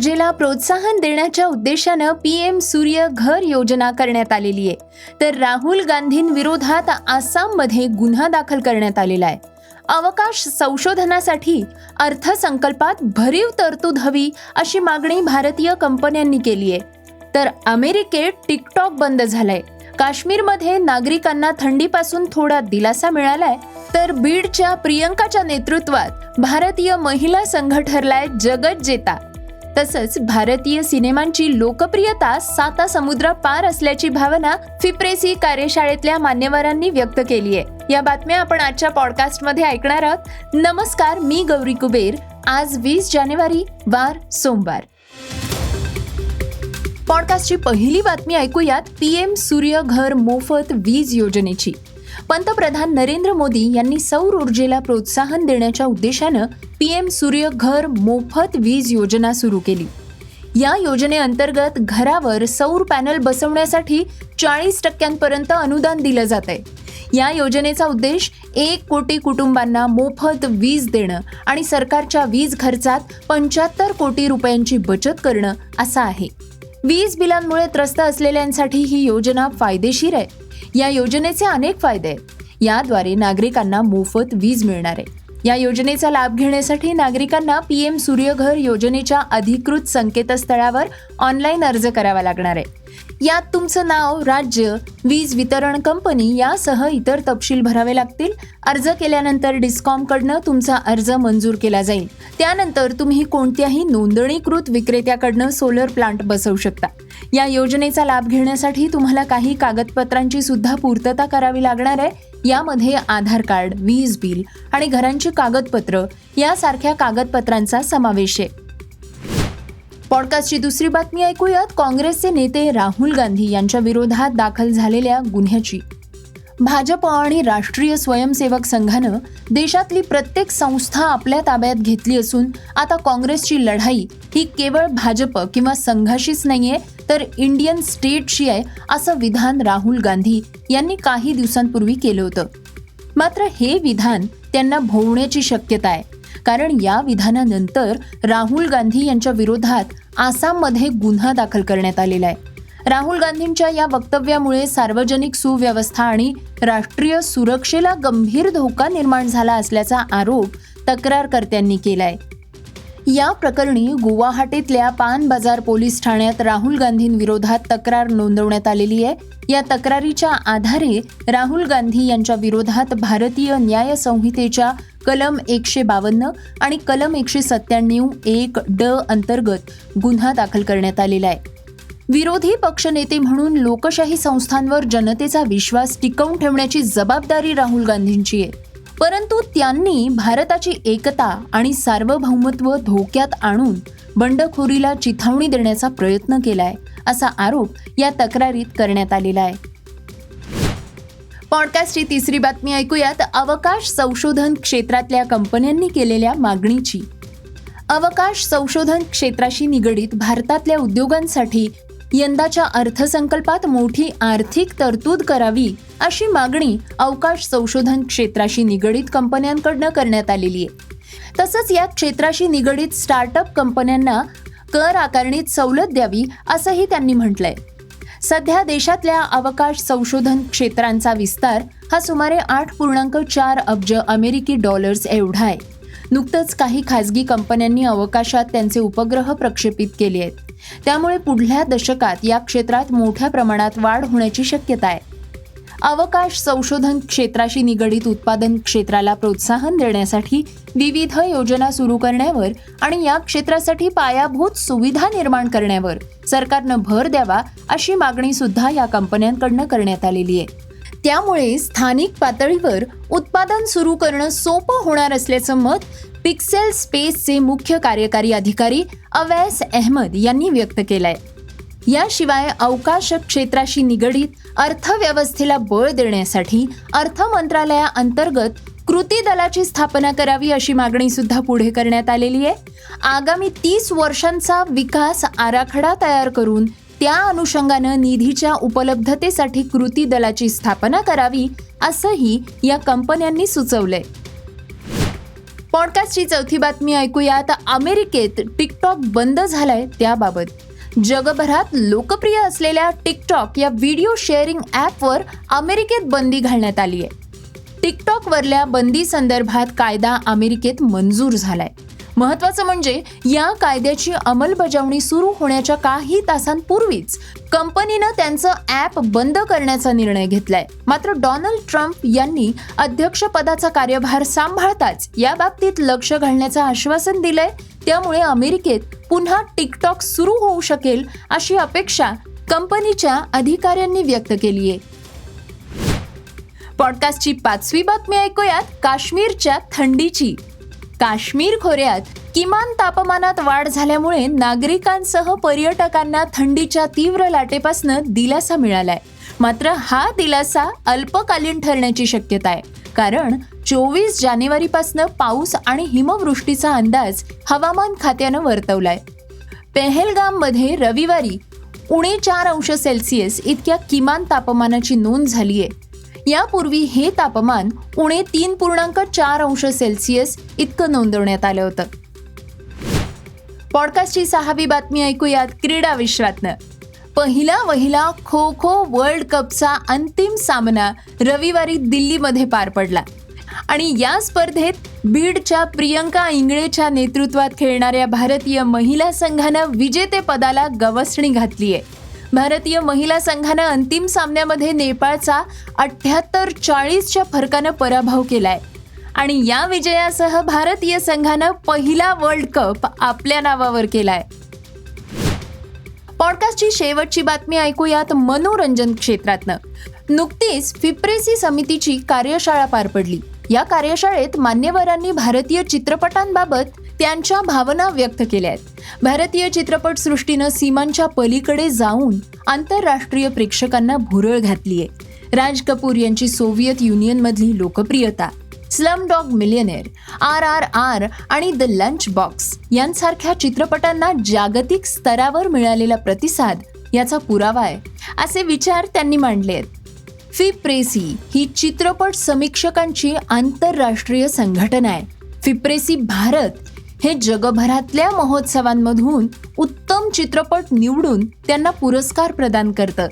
ऊर्जेला प्रोत्साहन देण्याच्या उद्देशानं पी एम सूर्य घर योजना करण्यात आलेली आहे. तर राहुल गांधींविरोधात आसाममध्ये गुन्हा दाखल करण्यात आलेला आहे. अवकाश संशोधनासाठी अर्थसंकल्पात भरीव तरतूद हवी अशी मागणी भारतीय कंपन्यांनी केली आहे. तर अमेरिकेत टिकटॉक बंद झालंय. काश्मीरमध्ये नागरिकांना थंडीपासून थोडा दिलासा मिळालाय. तर बीडच्या प्रियंकाच्या नेतृत्वात भारतीय महिला संघ ठरलाय जगत जेता. तसंच भारतीय सिनेमांची लोकप्रियता साता समुद्र पार असल्याची भावना फिप्रेसी कार्यशाळेतल्या मान्यवरांनी व्यक्त केली आहे. या बातम्या आपण आजच्या पॉडकास्टमध्ये ऐकणार आहोत. नमस्कार मी गौरी कुबेर. आज वीस जानेवारी वार सोमवार. पॉडकास्टची पहिली बातमी ऐकूयात. पीएम सूर्य घर मोफत वीज योजनेची. पंतप्रधान नरेंद्र मोदी यांनी सौर ऊर्जेला प्रोत्साहन देण्याच्या उद्देशानं पीएम सूर्य घर मोफत वीज योजना सुरू केली. या योजनेअंतर्गत घरावर सौर पॅनल बसवण्यासाठी चाळीस टक्क्यांपर्यंत अनुदान दिलं जात आहे या योजनेचा उद्देश एक कोटी कुटुंबांना मोफत वीज देणं आणि सरकारच्या वीज खर्चात पंच्याहत्तर कोटी रुपयांची बचत करणं असा आहे. वीज बिलांमुळे त्रस्त असलेल्यांसाठी ही योजना फायदेशीर आहे. या योजनेचे अनेक फायदे आहेत. याद्वारे नागरिकांना मोफत वीज मिळणार आहे. या योजनेचा लाभ घेण्यासाठी नागरिकांना पीएम सूर्यघर योजनेच्या अधिकृत संकेतस्थळावर ऑनलाईन अर्ज करावा लागणार आहे. यात तुमचं नाव राज्य वीज वितरण कंपनी यासह इतर तपशील भरावे लागतील. अर्ज केल्यानंतर डिस्कॉमकडनं तुमचा अर्ज मंजूर केला जाईल. त्यानंतर तुम्ही कोणत्याही नोंदणीकृत विक्रेत्याकडनं सोलर प्लांट बसवू शकता. या योजनेचा लाभ घेण्यासाठी तुम्हाला काही कागदपत्रांची सुद्धा पूर्तता करावी लागणार आहे. यामध्ये आधार कार्ड वीज बिल आणि घरांची कागदपत्र यासारख्या कागदपत्रांचा समावेश आहे. पॉडकास्टची दुसरी बातमी ऐकूयात. काँग्रेसचे नेते राहुल गांधी यांच्या विरोधात दाखल झालेल्या गुन्ह्याची. भाजप आणि राष्ट्रीय स्वयंसेवक संघानं देशातली प्रत्येक संस्था आपल्या ताब्यात घेतली असून आता काँग्रेसची लढाई ही केवळ भाजप किंवा संघाशीच नाहीये तर इंडियन स्टेटशी आहे असं विधान राहुल गांधी यांनी काही दिवसांपूर्वी केलं होतं. मात्र हे विधान त्यांना भोवण्याची शक्यता आहे. कारण या विधानानंतर राहुल गांधी यांच्या विरोधात आसाममध्ये गुन्हा दाखल करण्यात आलेला आहे. राहुल गांधींच्या या वक्तव्यामुळे सार्वजनिक सुव्यवस्था आणि राष्ट्रीय सुरक्षेला गंभीर धोका निर्माण झाला असल्याचा आरोप तक्रारकर्त्यांनी केलाय. या प्रकरणी गुवाहाटीतल्या पान बाजार पोलीस ठाण्यात राहुल गांधींविरोधात तक्रार नोंदवण्यात आलेली आहे. या तक्रारीच्या आधारे राहुल गांधी यांच्या विरोधात भारतीय न्याय संहितेच्या कलम एकशे बावन्न आणि कलम एकशे सत्त्याण्णव एक ड अंतर्गत गुन्हा दाखल करण्यात आलेला आहे. विरोधी पक्षनेते म्हणून लोकशाही संस्थांवर जनतेचा विश्वास टिकवून ठेवण्याची जबाबदारी राहुल गांधींची आहे. परंतु त्यांनी भारताची एकता आणि सार्वभौमत्व धोक्यात आणून बंडखोरीला चिथावणी देण्याचा प्रयत्न केलाय असा आरोप या तक्रारीत करण्यात आलेला आहे. पॉडकास्टची तिसरी बातमी ऐकूयात. अवकाश संशोधन क्षेत्रातल्या कंपन्यांनी केलेल्या मागणीची. अवकाश संशोधन क्षेत्राशी निगडीत भारतातल्या उद्योगांसाठी यंदाच्या अर्थसंकल्पात मोठी आर्थिक तरतूद करावी अशी मागणी अवकाश संशोधन क्षेत्राशी निगडीत कंपन्यांकडनं करण्यात आलेली आहे. तसंच या क्षेत्राशी निगडीत स्टार्टअप कंपन्यांना कर आकारणीत सवलत द्यावी असंही त्यांनी म्हटलंय. सध्या देशातल्या अवकाश संशोधन क्षेत्रांचा विस्तार हा सुमारे आठ पूर्णांक चार अब्ज अमेरिकी डॉलर्स एवढा आहे. नुकतंच काही खासगी कंपन्यांनी अवकाशात त्यांचे उपग्रह प्रक्षेपित केले आहेत. त्यामुळे पुढल्या दशकात या क्षेत्रात मोठ्या प्रमाणात वाढ होण्याची शक्यता आहे. अवकाश संशोधन क्षेत्राशी निगडीत उत्पादन क्षेत्राला प्रोत्साहन देण्यासाठी विविध योजना सुरू करण्यावर आणि या क्षेत्रासाठी पायाभूत सुविधा निर्माण करण्यावर सरकारनं भर द्यावा अशी मागणी सुद्धा या कंपन्यांकडनं करण्यात आलेली आहे. त्यामुळे स्थानिक पातळीवर उत्पादन सुरू करणं सोपं होणार असल्याचं मत पिक्सेल स्पेसचे मुख्य कार्यकारी अधिकारी अवैस अहमद यांनी व्यक्त केलंय. याशिवाय अवकाश क्षेत्राशी निगडीत अर्थव्यवस्थेला बळ देण्यासाठी अर्थ मंत्रालयाअंतर्गत कृती दलाची स्थापना करावी अशी मागणी सुद्धा पुढे करण्यात आलेली आहे. आगामी तीस वर्षांचा विकास आराखडा तयार करून त्या अनुषंगानं निधीच्या उपलब्धतेसाठी कृती दलाची स्थापना करावी असंही या कंपन्यांनी सुचवलंय. पॉडकास्टची चौथी बातमी ऐकूयात. अमेरिकेत टिकटॉक बंद झालाय त्याबाबत. जगभरात लोकप्रिय असलेल्या टिकटॉक या व्हिडिओ शेअरिंग ॲपवर अमेरिकेत बंदी घालण्यात आली आहे टिकटॉकवरल्या बंदी संदर्भात कायदा अमेरिकेत मंजूर झालाय. महत्वाचं म्हणजे या कायद्याची अंमलबजावणी सुरू होण्याच्या काही तासांपूर्वीच कंपनीनं त्यांचं ॲप बंद करण्याचा निर्णय घेतलाय. मात्र डोनाल्ड ट्रम्प यांनी अध्यक्षपदाचा कार्यभार सांभाळताच या बाबतीत लक्ष घालण्याचं आश्वासन दिलंय. त्यामुळे अमेरिकेत पुन्हा टिकटॉक सुरू होऊ शकेल अशी अपेक्षा कंपनीच्या अधिकाऱ्यांनी व्यक्त केली आहे. पॉडकास्टची पाचवी बातमी ऐकूयात. काश्मीरच्या थंडीची काश्मीर खोऱ्यात किमान तापमानात वाढ झाल्यामुळे नागरिकांसह पर्यटकांना थंडीच्या तीव्र लाटेपासून दिलासा मिळालाय. मात्र हा दिलासा अल्पकालीन ठरण्याची शक्यता आहे. कारण चोवीस जानेवारीपासून पाऊस आणि हिमवृष्टीचा अंदाज हवामान खात्यानं वर्तवलाय. पेहेलगाममध्ये रविवारी उणे चार अंश सेल्सिअस इतक्या किमान तापमानाची नोंद झालीय. यापूर्वी हे तापमान उणे तीन पूर्णांक चार अंश सेल्सिअस इतकं नोंदवण्यात आलं होतं. पॉडकास्टची सहावी बातमी ऐकूयात क्रीडा विश्वातनं. पहिला वहिला खो खो वर्ल्ड कपचा अंतिम सामना रविवारी दिल्लीमध्ये पार पडला. आणि या स्पर्धेत बीडच्या प्रियंका इंगळेच्या नेतृत्वात खेळणाऱ्या भारतीय महिला संघानं विजेतेपदाला गवसणी घातली आहे भारतीय महिला संघानं अंतिम सामन्यामध्ये नेपाळचा अठ्याहत्तर चाळीसच्या फरकानं पराभव केलाय. आणि या विजयासह भारतीय संघानं पहिला वर्ल्ड कप आपल्या नावावर केलाय. पॉडकास्टची शेवटची बातमी ऐकूयात मनोरंजन क्षेत्रातनं. नुकतीच फिप्रेसी समितीची कार्यशाळा पार पडली. या कार्यशाळेत मान्यवरांनी भारतीय चित्रपटांबाबत त्यांच्या भावना व्यक्त केल्या आहेत. भारतीय चित्रपट सृष्टीनं सीमांच्या पलीकडे जाऊन आंतरराष्ट्रीय प्रेक्षकांना भुरळ घातली आहे. राज कपूर यांची सोव्हिएत युनियनमधली लोकप्रियता Slumdog Millionaire R R R आणि द लंच बॉक्स यांसारख्या चित्रपटांना जागतिक स्तरावर मिळालेला प्रतिसाद याचा पुरावा आहे असे विचार त्यांनी मांडले आहेत. फिप्रेसी ही चित्रपट समीक्षकांची आंतरराष्ट्रीय संघटना आहे. फिप्रेसी भारत हे जगभरातल्या महोत्सवांमधून उत्तम चित्रपट निवडून त्यांना पुरस्कार प्रदान करतं.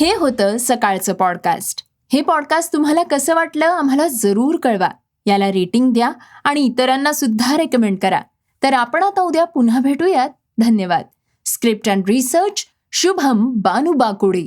हे होतं सकाळचं पॉडकास्ट. हे पॉडकास्ट तुम्हाला कसं वाटलं आम्हाला जरूर कळवा. याला रेटिंग द्या आणि इतरांना सुद्धा रेकमेंड करा. तर आपण आता उद्या पुन्हा भेटूयात. धन्यवाद. Script and research Shubham Banu Bakude.